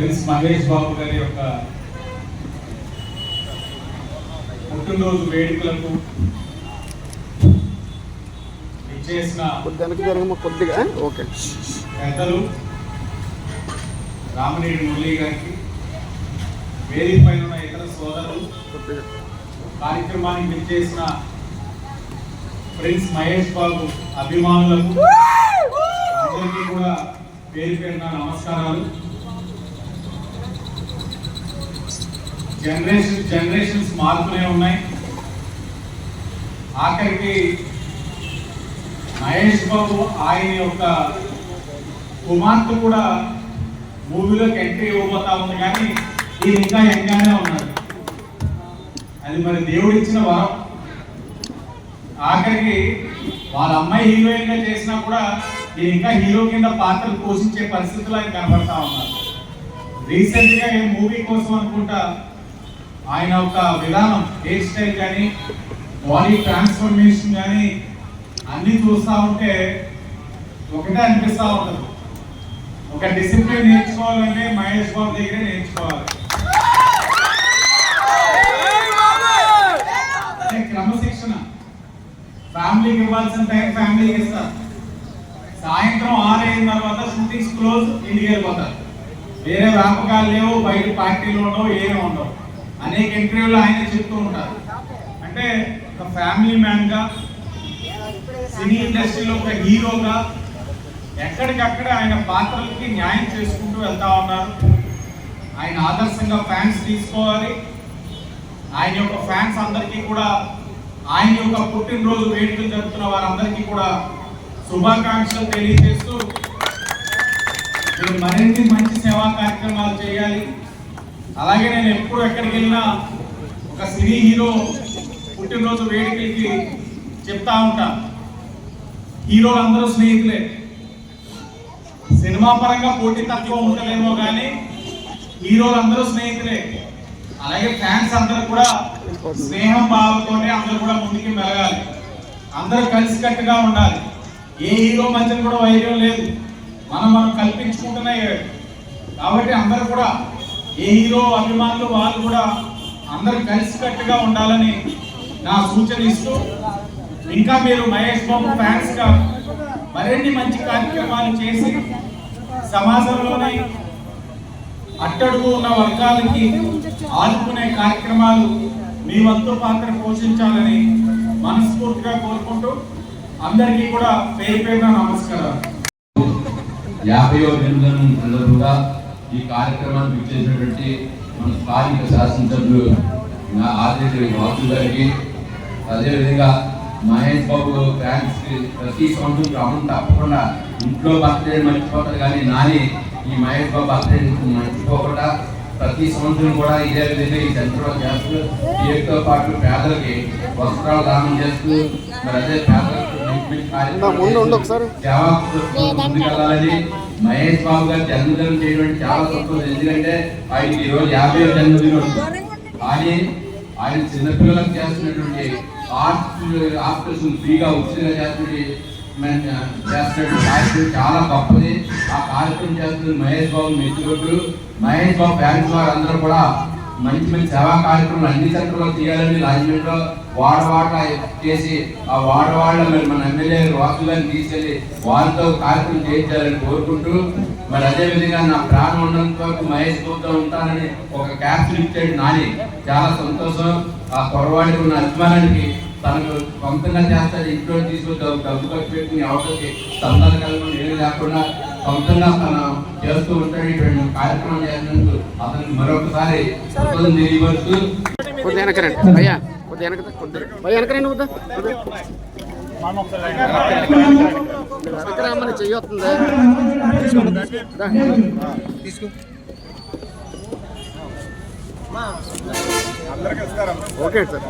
Prince Mahesh Babu గారి యొక్క పుట్టినరోజు వేడుకలకు ఇచ్చేసిన కొద్దిగా ఓకే. పెద్దలు రామనేడు మురళి గారికి వేదిక పైన ఉన్న ఇతర సోదరులు కార్యక్రమానికి విచ్చేసిన ప్రిన్స్ మహేష్ బాబు అభిమానులకు అందరికీ కూడా పేరు పేరున నమస్కారాలు. జనరేషన్ జనరేషన్స్ మారుతూనే ఉన్నాయి. ఆఖరికి మహేష్ బాబు ఆయన యొక్క కుమార్తె కూడా మూవీలోకి ఎంట్రీ ఇవ్వబోతా ఉంది కానీ ఈయన ఇంకా యంగానే ఉన్నారు. అది మరి దేవుడు ఇచ్చిన వరం. ఆఖరికి వాళ్ళ అమ్మాయి హీరోయిన్గా చేసినా కూడా నేను ఇంకా హీరో కింద పాత్రలు పోషించే పరిస్థితులు ఆయన కనబడతా ఉన్నారు. రీసెంట్గా మూవీ కోసం అనుకుంటా ఆయన ఒక విధానం హెయిర్ స్టైల్ కానీ బాడీ ట్రాన్స్ఫర్మేషన్ కానీ అన్ని చూస్తూ ఉంటే ఒకటే అనిపిస్తూ ఉంటుంది. ఒక డిసిప్లిన్ నేర్చుకోవాలంటే మహేష్ బాబు దగ్గరే నేర్చుకోవాలి. క్రమశిక్షణ. ఫ్యామిలీకి ఇవ్వాల్సిన టైం ఫ్యామిలీకి ఇస్తారు. సాయంత్రం ఆరు అయిన తర్వాత షూటింగ్స్ క్లోజ్ ఇంటికి వెళ్ళిపోతారు. వేరే వ్యాపకాలు లేవు బయట పార్టీలు ఉండవు ఏమి ఉండవు. అనేక ఇంటర్వ్యూలు ఆయన చెప్తూ ఉంటారు. అంటే ఒక ఫ్యామిలీ మ్యాన్గా సినీ ఇండస్ట్రీలో ఒక హీరోగా ఎక్కడికక్కడ ఆయన పాత్రలకి న్యాయం చేసుకుంటూ వెళ్తా ఉన్నారు. ఆయన ఆదర్శంగా ఫ్యాన్స్ తీసుకోవాలి. ఆయన యొక్క ఫ్యాన్స్ అందరికీ కూడా ఆయన యొక్క పుట్టినరోజు వేడుకలు జరుపుతున్న వారందరికీ కూడా శుభాకాంక్షలు తెలియజేస్తూ మీరు మరిన్ని మంచి సేవా కార్యక్రమాలు చేయాలి. అలాగే నేను ఎప్పుడు ఎక్కడికి వెళ్ళినా ఒక సినీ హీరో పుట్టినరోజు వేడుకలకి చెప్తా ఉంటా. హీరోలు అందరూ స్నేహితులే. సినిమా పరంగా పోటీ తక్కువ ఉండలేమో కానీ హీరోలు అందరూ స్నేహితులే. అలాగే ఫ్యాన్స్ అందరూ కూడా స్నేహం భావంతోనే అందరూ కూడా ముందుకు మెలగాలి. అందరూ కలిసికట్టుగా ఉండాలి. ఏ హీరో మధ్యన కూడా వైర్యం లేదు. మనం మనం కల్పించుకుంటున్నాయి కాబట్టి అందరూ కూడా ఈ హీరో అభిమానులు వాళ్ళు కూడా అందరూ కలిసికట్టుగా ఉండాలని నా సూచన ఇస్తూ ఇంకా మీరు మహేష్ బాబు ఫ్యాన్స్గా మరిన్ని మంచి కార్యక్రమాలు చేసి సమాజంలోని అట్టడుగు ఉన్న వర్గాలకి ఆదుకునే కార్యక్రమాలు మీ వంతు పాత్ర పోషించాలని మనస్ఫూర్తిగా కోరుకుంటూ అందరికీ కూడా పేరు పేరున నమస్కారాలు. యాభై సందర్భంగా ఈ కార్యక్రమాన్ని విచ్చేసినటువంటి మన స్థానిక శాసనసభ్యులు నా ఆదిత్య వాసు గారికి అదేవిధంగా మహేష్ బాబు ఫ్యాన్స్కి ప్రతి సంవత్సరం క్రమం తప్పకుండా ఇంట్లో బర్త్డే మర్చిపోతారు కానీ నాని ఈ మహేష్ బాబు బర్త్డే మర్చిపోకుండా ప్రతి సంవత్సరం కూడా ఇదే విధంగా ఈ సెంటర్లో చేస్తూ వీటితో పాటు పేదలకి వస్త్రాలు దానం చేస్తూ మరి అదే పేదలకు ముందు ఉండు ఒకసారి. ముందుకెళ్ళాలని మహేష్ బాబు గారు జన్మదినం చేయడం చాలా తక్కువ ఎందుకంటే ఆయన ఈ రోజు యాభై జన్మదినం. కానీ ఆయన చిన్నపిల్లలకు చేస్తున్నటువంటి ఆర్ట్ ఆపరేషన్ ఫ్రీగా ఉచితంగా చేస్తున్నటువంటి మన- చేస్తున్నటువంటి కార్యక్రమం చాలా గొప్పది. ఆ కార్యక్రమం చేస్తున్న మహేష్ బాబు మెచ్చుకుంటూ మహేష్ బాబు ఫ్యాన్స్ వారు అందరూ కూడా మంచి మంచి సేవా కార్యక్రమాలు అన్ని సెంటర్లో తీయాలని రాజమండ్రిలో వాడ వాడ చేసి ఆ వాడ మరి మన ఎమ్మెల్యే వాసు గారిని వాళ్ళతో వారితో కార్యక్రమం చేయించాలని కోరుకుంటూ మరి అదే విధంగా నా ప్రాణం ఉన్నంత వరకు మహేష్ బాబుతో ఉంటానని ఒక క్యాప్షన్ ఇచ్చాడు నాని. చాలా సంతోషం. ఆ పొరవాడికి ఉన్న అభిమానానికి తనకు సొంతంగా చేస్తాడు ఇంట్లో తీసుకొచ్చి డబ్బు ఖర్చు పెట్టుకుని అవసరం సందాలు కలగడం లేకుండా సొంతంగా తను చేస్తూ ఉంటాడు ఇటువంటి కార్యక్రమం చేసినందుకు అతనికి మరొకసారి తెలియపరుస్తూ కొద్దిగా వెనకరండి భయ్యా కొద్దిగా వెనక కొద్దిగా భయ్యా వెనకరండి వద్దా. వెనకరామని చెయ్యొస్తుంది తీసుకో. Okay sir.